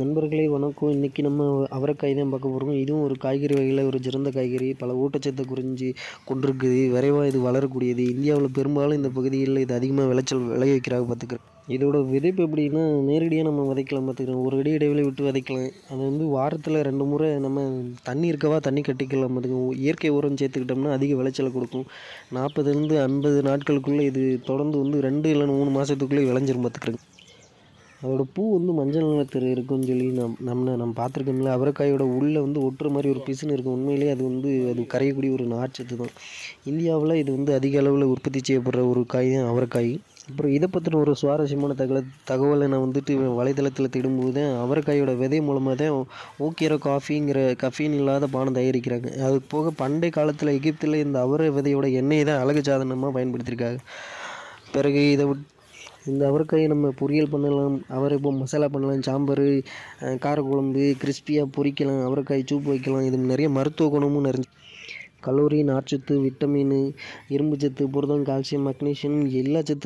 நண்பர்களே வணக்கம். இன்றைக்கி நம்ம அவரைக்காய் தான் பார்க்க போகிறோம் இதுவும் ஒரு காய்கறி வகையில் ஒரு சிறந்த காய்கறி. பல ஊட்டச்சத்தை குறிஞ்சி கொண்டிருக்குது. விரைவாக இது வளரக்கூடியது. இந்தியாவில் பெரும்பாலும் இந்த பகுதிகளில் இது அதிகமாக விளைச்சல் விளைய வைக்கிறாங்க பார்த்துக்கிறேன். இதோட விதைப்பு எப்படின்னா நேரடியாக நம்ம விதைக்கலாம் பார்த்துக்கிறோம் ஒரு அடி இடைவெளி விட்டு விதைக்கலாம். அது வந்து வாரத்தில் ரெண்டு முறை நம்ம தண்ணி இருக்கவா தண்ணி கட்டிக்கலாம் பார்த்துக்கோங்க இயற்கை உரம் சேர்த்துக்கிட்டோம்னா அதிக விளைச்சலை கொடுக்கும். நாற்பதுலேருந்து ஐம்பது நாட்களுக்குள்ளே இது தொடர்ந்து வந்து ரெண்டு இல்லை மூணு மாதத்துக்குள்ளே விளைஞ்சிரும் பார்த்துக்கிறேங்க அதோட பூ வந்து மஞ்சள் நிறத்தில் இருக்கும்னு சொல்லி நம் நம்ம நம்ம பார்த்துருக்கோம்ல அவரைக்காயோட உள்ளே வந்து ஒட்டுற மாதிரி ஒரு பிசுன்னு இருக்கும். உண்மையிலேயே அது வந்து அது கரையக்கூடிய ஒரு நார்ச்சத்து தான். இந்தியாவில் இது வந்து அதிக அளவில் உற்பத்தி செய்யப்படுற ஒரு காய் தான் அவரைக்காய். அப்புறம் இதை பற்றின ஒரு சுவாரஸ்யமான தகவலை தகவலை நான் வந்துட்டு வலைதளத்தில் தேடும்போது தான் அவரைக்காயோட விதை மூலமாக தான் ஓகேரோ காஃபிங்கிற கஃபீன் இல்லாத பானம் தயாரிக்கிறாங்க. அது போக பண்டைய காலத்தில் எகிப்தில் இந்த அவரை விதையோட எண்ணெயை தான் அழகு சாதனமாக பயன்படுத்தியிருக்காங்க. பிறகு இதை விட் இந்த அவரைக்காயை நம்ம பொரியல் பண்ணலாம். அவரை இப்போ மசாலா பண்ணலாம். சாம்பார் காரக்குழம்பு கிறிஸ்பியாக பொரிக்கலாம் அவரைக்காய் சூப் வைக்கலாம். இது நிறைய மருத்துவ குணமும் நிறைஞ்சு கலோரி நார்ச்சத்து விட்டமின் இரும்பு சத்து புரதம் கால்சியம் மக்னீஷியம் எல்லா சத்து